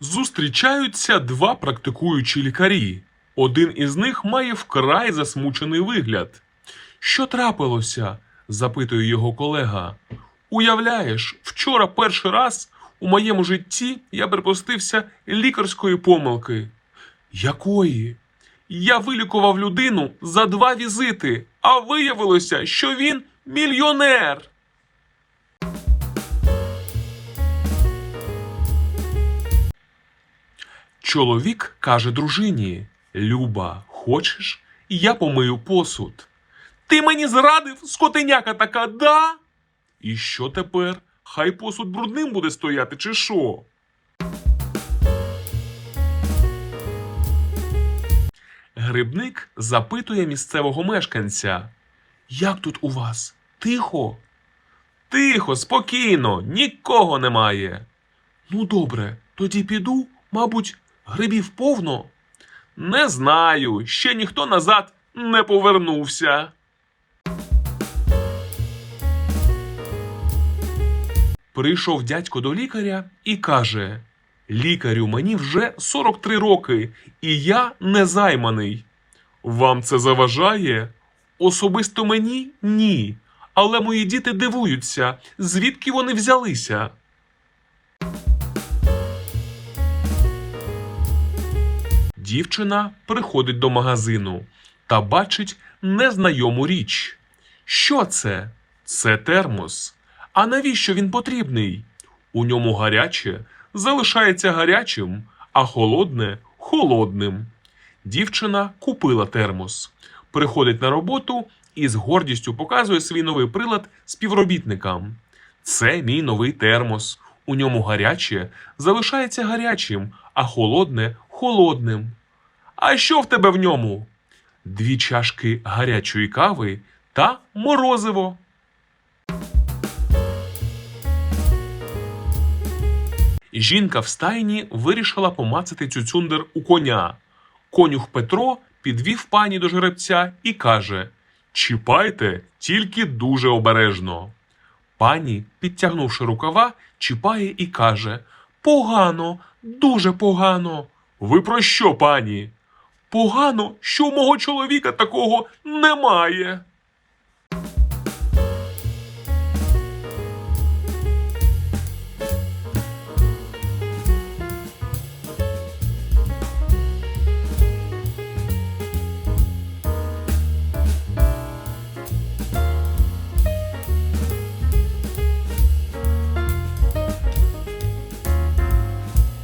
Зустрічаються два практикуючі лікарі. Один із них має вкрай засмучений вигляд. Що трапилося? запитує його колега. Уявляєш, вчора перший раз у моєму житті я припустився лікарської помилки. Якої? Я вилікував людину за два візити, а виявилося, що він мільйонер. Чоловік каже дружині: Люба, хочеш, я помию посуд. Ти мені зрадив, скотиняка така, да? І що тепер? Хай посуд брудним буде стояти, чи що? Грибник запитує місцевого мешканця. Як тут у вас? Тихо? Тихо, спокійно, нікого немає. Ну, добре, тоді піду, мабуть, грибів повно. Не знаю, ще ніхто назад не повернувся. Прийшов дядько до лікаря і каже: Лікарю, мені вже 43 роки, і я не займаний. Вам це заважає? Особисто мені ні. Але мої діти дивуються, звідки вони взялися. Дівчина приходить до магазину та бачить незнайому річ. Що це? Це термос. А навіщо він потрібний? У ньому гаряче залишається гарячим, а холодне холодним. Дівчина купила термос, приходить на роботу і з гордістю показує свій новий прилад співробітникам. Це мій новий термос. У ньому гаряче залишається гарячим, а холодне холодним. А що в тебе в ньому? Дві чашки гарячої кави та морозиво. Жінка в стайні вирішила помацати цюцюндер у коня. Конюх Петро підвів пані до жеребця і каже: Чіпайте, тільки дуже обережно. Пані, підтягнувши рукава, чіпає і каже: Погано, дуже погано. Ви про що, пані? Погано, що у мого чоловіка такого немає.